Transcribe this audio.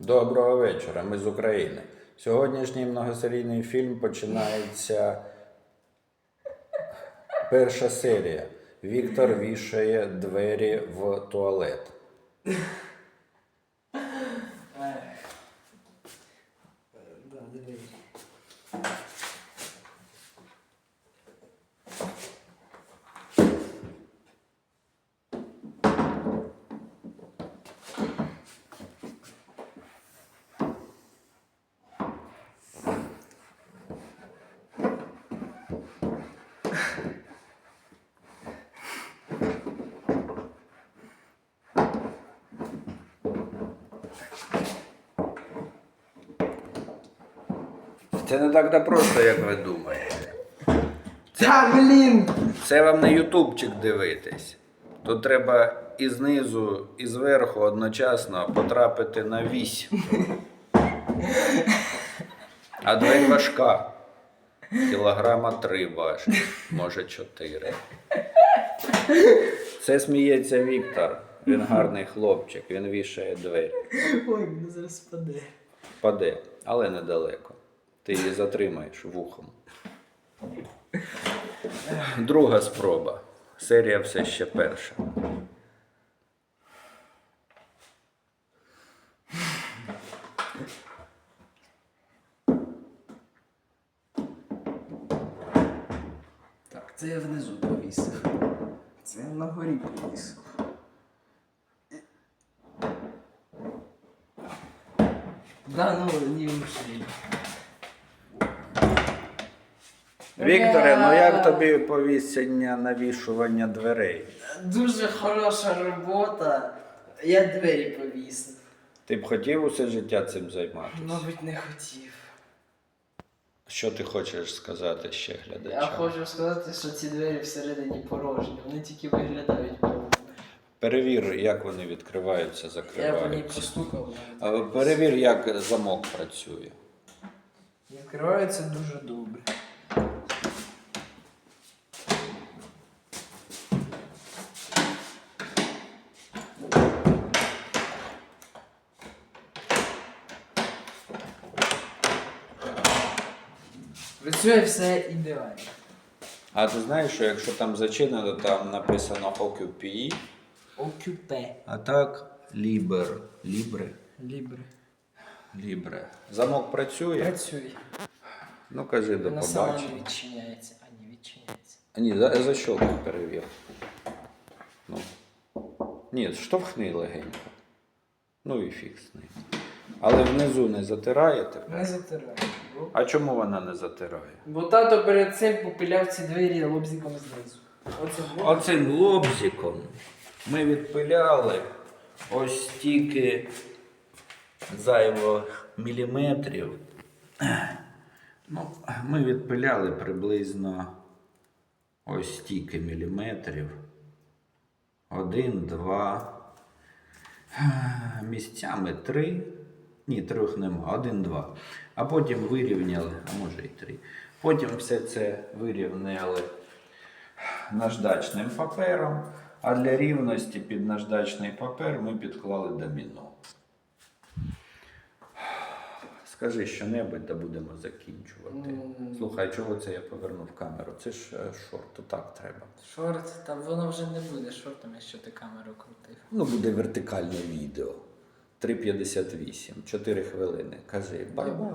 Доброго вечора, ми з України. Сьогоднішній многосерійний фільм починається. Перша серія. Віктор вішає двері в туалет. Да, диви. Це не так да просто, як ви думаєте. Та, блін! Це вам не ютубчик дивитись. Тут треба і знизу, і зверху одночасно потрапити на вісь. А двері важка. Кілограма три важить, може чотири. Це сміється Віктор. Він гарний хлопчик, він вішає двері. Ой, мене зараз спаде. Паде, але недалеко. Ти її затримаєш вухом. Друга спроба. Серія все ще перша. Так, це я внизу повісив. Це я на горі повісив. Да, ну, не вмшли. Вікторе, ну як тобі повісення навішування дверей? Дуже хороша робота. Я двері повісив. Ти б хотів усе життя цим займатися? Мабуть, не хотів. Що ти хочеш сказати ще Я хочу сказати, що ці двері всередині порожні. Вони тільки виглядають повними. Перевір, як вони відкриваються, Я по ній постукав. А Перевір, як замок працює. Відкриваються дуже добре. Працює все ідеально. А ти знаєш, що якщо там зачинено, там написано Occupy, Окюпе. а так Liber. Libre. Лібре. Libre. Замок працює? Працює. Ну кажи до Вона сама не побачення. відчиняється. А не відчиняється. А ні, за, защелкни перевір. Ну. Ні, штовхни легенько. Ну і фіг з ним. Але внизу не затираєте? Не затирає. А чому вона не затирає? Бо тато перед цим попиляв ці двері лобзиком знизу. Оце було. Оцим лобзиком ми відпиляли ось стільки зайвих міліметрів. Ну, ми відпиляли приблизно ось стільки міліметрів. Один, два. Місцями три. Ні, трьох нема, один, два. А потім вирівняли, а може і три. Потім все це вирівняли наждачним папером, а для рівності під наждачний папер ми підклали доміно. Скажи що-небудь, та будемо закінчувати. М. Слухай, чого це я повернув камеру? Це ж е, шорт, то так треба. Шорт, та воно вже не буде шортом, якщо ти камеру крутив. Ну, буде вертикальне відео. 3,58, 4 хвилини. Кажи, бай-бай.